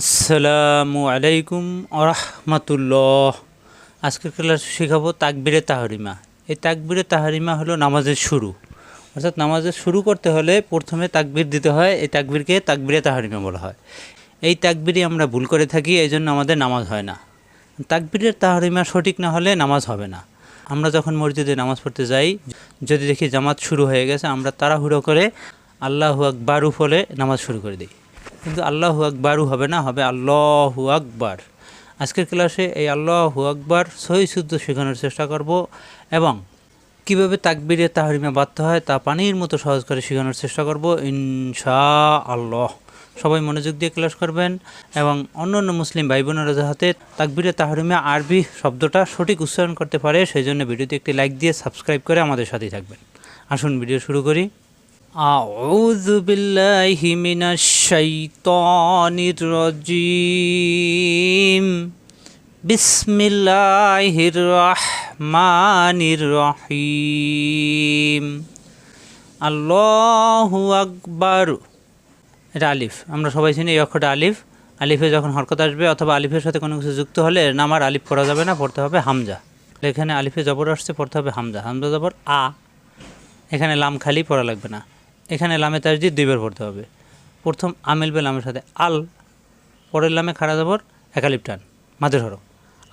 আসসালামু আলাইকুম আরহামাতুল্লাহ আজকের ক্লাস শেখাবো তাকবিরে তাহারিমা। এই তাকবিরে তাহারিমা হলো নামাজের শুরু। অর্থাৎ নামাজের শুরু করতে হলে প্রথমে তাকবির দিতে হয়, এই তাকবিরকে তাকবিরে তাহারিমা বলা হয়। এই তাকবিরই আমরা ভুল করে থাকি এই জন্য আমাদের নামাজ হয় না। তাকবিরের তাহারিমা সঠিক না হলে নামাজ হবে না। আমরা যখন মসজিদে নামাজ পড়তে যাই, যদি দেখি জামাত শুরু হয়ে গেছে, আমরা তাড়াহুড়ো করে আল্লাহ আকবারু ফলে নামাজ শুরু করে দিই। কিন্তু আল্লাহু আকবারু হবে না, হবে আল্লাহু আকবার। আজকের ক্লাসে এই আল্লাহু আকবার সহি শুদ্ধ শেখানোর চেষ্টা করব এবং কীভাবে তাকবিরে তাহারিমা বাধ্য হয় তা পানির মতো সহজ করে শেখানোর চেষ্টা করব ইনশা আল্লাহ সবাই মনোযোগ দিয়ে ক্লাস করবেন এবং অন্য অন্য মুসলিম ভাই বোনেরা যাতে তাকবিরে তাহারিমা আরবি শব্দটা সঠিক উচ্চারণ করতে পারে, সেই জন্য ভিডিওতে একটি লাইক দিয়ে সাবস্ক্রাইব করে আমাদের সাথেই থাকবেন। আসুন ভিডিও শুরু করি। أعوذ بالله من الشيطان الرجيم بسم الله الرحمن الرحيم আল্লাহু আকবার এটা আলিফ আমরা সবাই চিনি এই অক্ষরটা আলিফ আলিফে যখন হরকত আসবে অথবা আলিফের সাথে কোনো কিছু যুক্ত হলে এর নাম আর আলিফ পড়া যাবে না পড়তে হবে হামজা এখানে আলিফে জবর আসছে পড়তে হবে হামজা হামজা জবর আ এখানে লাম খালি পড়া লাগবে না এখানে লামে তাসদিদ দুইবার পড়তে হবে। প্রথম আ মিলবে লামের সাথে আল, পরের লামে খাড়া জবর একালিপ টান, মাঝের হরফ।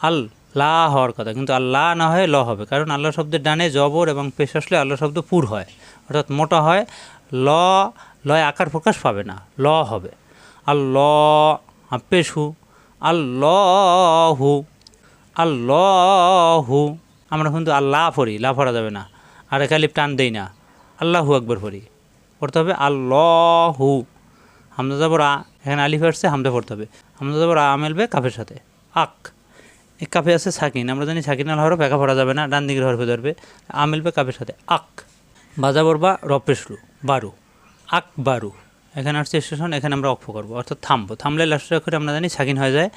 আল, লা হওয়ার কথা, কিন্তু আল্লাহ না হয় ল হবে, কারণ আল্লাহ শব্দের ডানে জবর এবং পেশ আসলে আল্লাহ শব্দ পুর হয়। অর্থাৎ মোটা হয়, ল, লয় আকার প্রকাশ পাবে না, ল হবে। আল্লাহ পেশু। আল্লাহু আল্লাহু আমরা কিন্তু আল্লাহ পড়ি, লা পড়া যাবে না। আর একালিপ টান দেই না। আল্লাহু একবার পড়ি। পড়তে হবে আল্লাহু। হামজা যাবর আ এখানে আলিফ আসছে, হামজা পড়তে হবে। হামজা যাবর আ মেলবে কাফের সাথে। আক এক কাফে আছে সাকিন। আমরা জানি সাকিন আল হরফ একা পড়া যাবে না, ডান দিকের হরফে ধরবে। আ মিলবে কাফের সাথে। আক বাজাবর বা রপেশলু বারু। আক, বারু। এখানে আসছে স্টেশন, এখানে আমরা অক্ষ করব। অর্থাৎ থামবো। থামলে লাস্টের অক্ষরে আমরা জানি সাকিন হয়ে যায়।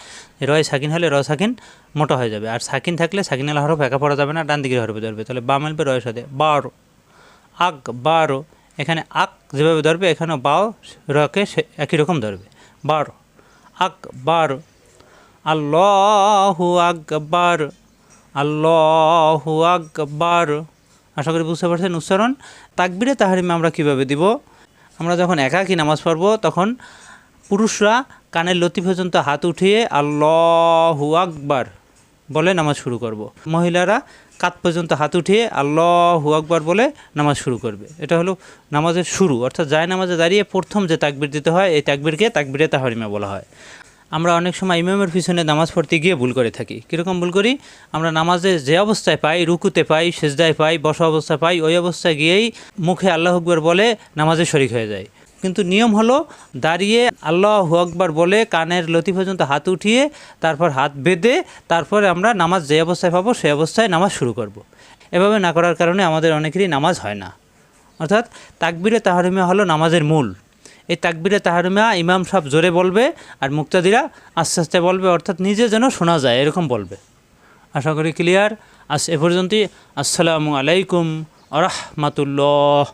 রয় সাকিন হলে র সাকিন মোটা হয়ে যাবে। আর সাকিন থাকলে সাকিন আল হরফ একা পড়া যাবে না, ডান দিকের হরফে ধরবে। তাহলে বা মিলবে রয়ের সাথে। বারো, আক, বারো। এখানে আক যেভাবে ধরবে, এখানেও বাও রকে সে একই রকম ধরবে। বারো, আক বারো, আল্লাহু আকবার আল্লাহু আকবার। আশা করি বুঝতে পারছেন উচ্চারণ? তাকবিরে তাহারিমে আমরা কীভাবে দিব? আমরা যখন একাকী নামাজ পড়ব, তখন পুরুষরা কানের লতি পর্যন্ত হাত উঠিয়ে আল্লাহু আকবার বলে নামাজ শুরু করব। মহিলারা কাত পর্যন্ত হাত উঠিয়ে আল্লাহু আকবার বলে নামাজ শুরু করবে। এটা হলো নামাজের শুরু। অর্থাৎ যায় নামাজে দাঁড়িয়ে প্রথম যে তাকবির দিতে হয়, এই তাকবিরকে তাকবিরে তাহারিমা বলা হয়। আমরা অনেক সময় ইমামের পিছনে নামাজ পড়তে গিয়ে ভুল করে থাকি। কীরকম ভুল করি? আমরা নামাজে যে অবস্থায় পাই, রুকুতে পাই, সেজদায় পাই, বসা অবস্থায় পাই, ওই অবস্থায় গিয়েই মুখে আল্লাহ আকবর বলে নামাজে শরিক হয়ে যায় কিন্তু নিয়ম হলো দাঁড়িয়ে আল্লাহ আকবার বলে কানের লতি পর্যন্ত হাত উঠিয়ে তারপর হাত বেঁধে তারপরে আমরা নামাজ যে অবস্থায় পাবো সেই অবস্থায় নামাজ শুরু করব। এভাবে না করার কারণে আমাদের অনেকেরই নামাজ হয় না। অর্থাৎ তাকবিরে তাহারিমা হলো নামাজের মূল। এই তাকবিরে তাহারিমা ইমাম সাহেব জোরে বলবে আর মুক্তাদিরা আস্তে আস্তে বলবে, অর্থাৎ নিজে যেন শোনা যায়, এরকম বলবে। আশা করি ক্লিয়ার আস এ পর্যন্তই। আসসালামু আলাইকুম আরহামাতুল্লাহ